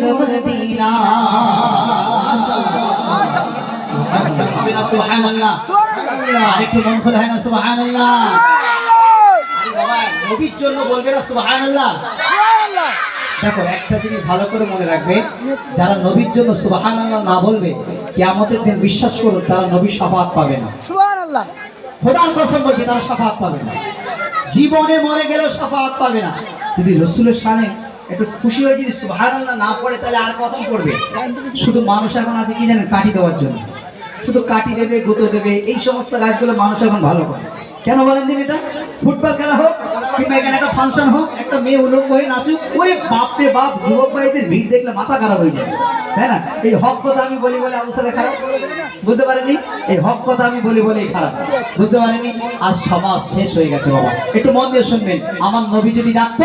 তোর মদিনা না সুবহানাল্লাহ। আরেকটু মন খোলা হয় না সুবহানাল্লাহ। নবীর জন্য বলবে না সুবহানাল্লাহ? দেখো একটা জিনিস ভালো করে মনে রাখবে যারা নবীর জন্য সুবহানাল্লাহ না বলবে কিয়ামতের দিন বিশ্বাস করুন তারা নবী শাফাত পাবে না। সুবহানাল্লাহ। খোদার কসম বলছি তারা শাফাত পাবে না। জীবনে মরে গেলেও শাফাত পাবে না। যদি রসুলের সামনে একটু খুশি হয়ে যদি সুবহানাল্লাহ না পড়ে, তাহলে আর কখন করবে শুধু মানুষ এখন আছে কি জানেন কাটি দেওয়ার জন্য। শুধু কাটি দেবে, গুঁতো দেবে, এই সমস্ত কাজগুলো মানুষ এখন ভালো করে। কেন বলেন দিন এটা? ফুটবল খেলা হোক, কিংবা এখানে একটা ফাংশন হোক, একটা মেয়ে উলঙ্গ হয়ে নাচুক, ওরে বাপরে বাপ, যুবক ভাইদের ভিড় দেখলে মাথা খারাপ হয়ে যায়। তাই না? এই হক কথা আমি বলি বলে অবসরে খারাপ। বুঝতে পারেনি এই হক কথা আমি বলি বলেই খারাপ। বুঝতে পারেনি আর সমাজ শেষ হয়ে গেছে, বাবা। একটু মন দিয়ে শুনবেন। আমার নবী যদি ডাকতো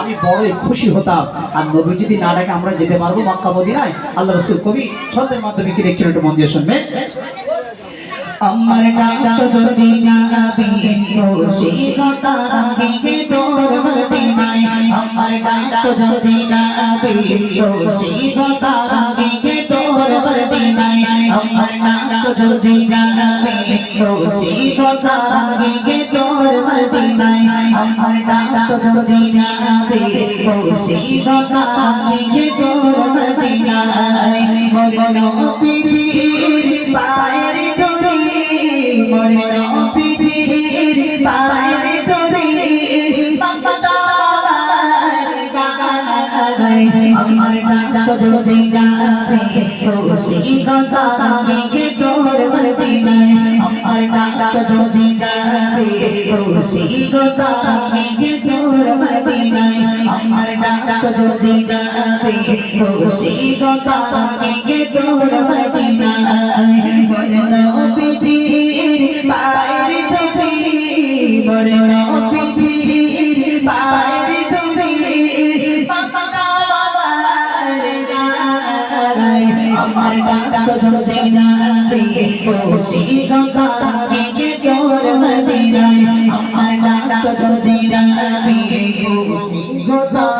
আমি বড়ই খুশি হতাম। আর নবী যদি না ডাকে আমরা যেতে পারব মক্কা মদিনায়? আল্লাহ রসুল কবি ছন্দের মাধ্যমে কি দেখছেন একটু মন দিয়ে শুনবেন? আমার ডাক যদি না খুশি হতাম কি তোর মদিনায়। আমার ডাক যদি না খুশি হতাম কি তোর মদিনায়। আমার ডাক যদি হতাম কি তোর মদিনায় আমার ডাক যদি না খুশি হতাম কি তোর মদিনায়। মরণ পিছির গাবে খুশি কথা গে তোর মদিনায় আমার ডাক গাবে খুশি কথা গে তোর মদিনায় আমার ডাক গাবে খুশি কথা গে তোর মদিনায় মরণ পিছির পায়ের ধরে মরণ আমার ডাক যদি না খুশি কথা গে তোর না খুশি কথা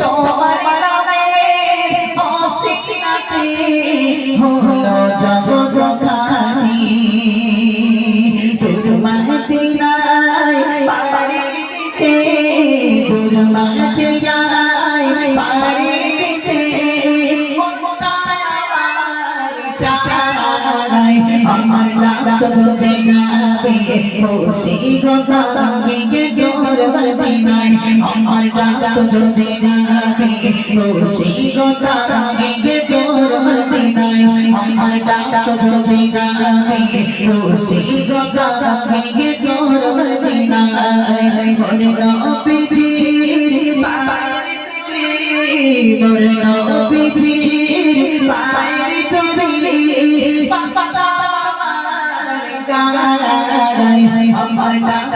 তোমার নামে বসিলাতে হলো জগৎ ধাতি তোর মাদিনায় পাড়ে দিতে পাড়ে দিতে আমার ডাক যদি নাবে খুশি গে মদিনায় আমার ডাক যদি নাবে রসিকতা কথা গে তোর মদিনায়। আমার ডাক যদি নাবে খুশি কথা গে তোর মদিনায়। মরণ পিছির পায়ের তলে মরণ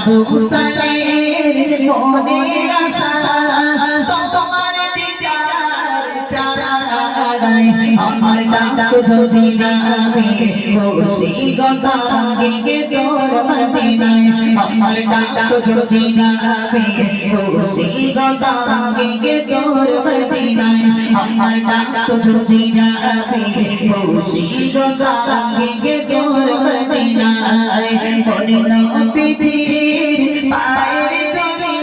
আবু সালের মনের আশা তোমার দিদার চাই আমার ডাক যদি যাবে খুশি গতাঙ্গে তোর মদিনায়। আমার ডাক যদি যাবে খুশি গতাঙ্গে তোর মদিনায়। আমার ডাক যদি যাবে খুশি গতাঙ্গে তোর মদিনায়। মরণ পিছির পায়ের তরে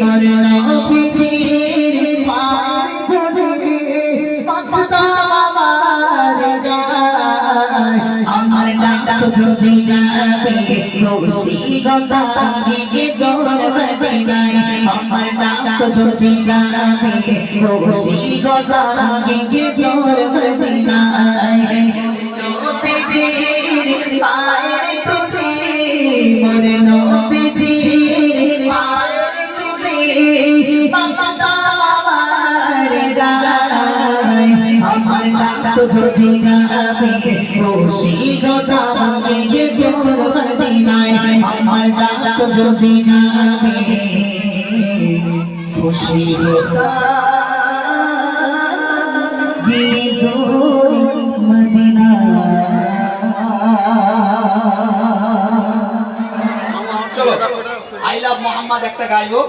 মরণ পিছির পায়ের তরে পাকতাম আমার গায় আমার ডাক যদি যাবে খুশি গতাঙ্গে তোর মদিনায় আমার ডাক যদি যাবে খুশি গতাঙ্গে তোর মদিনায় যাবে খুশি গতাঙ্গে তোর মদিনায়। আমার ডাক যদি যাবে খুশি গতাঙ্গে তোর মদিনায়। চলো। আই লাভ মোহাম্মদ একটা গাইবো।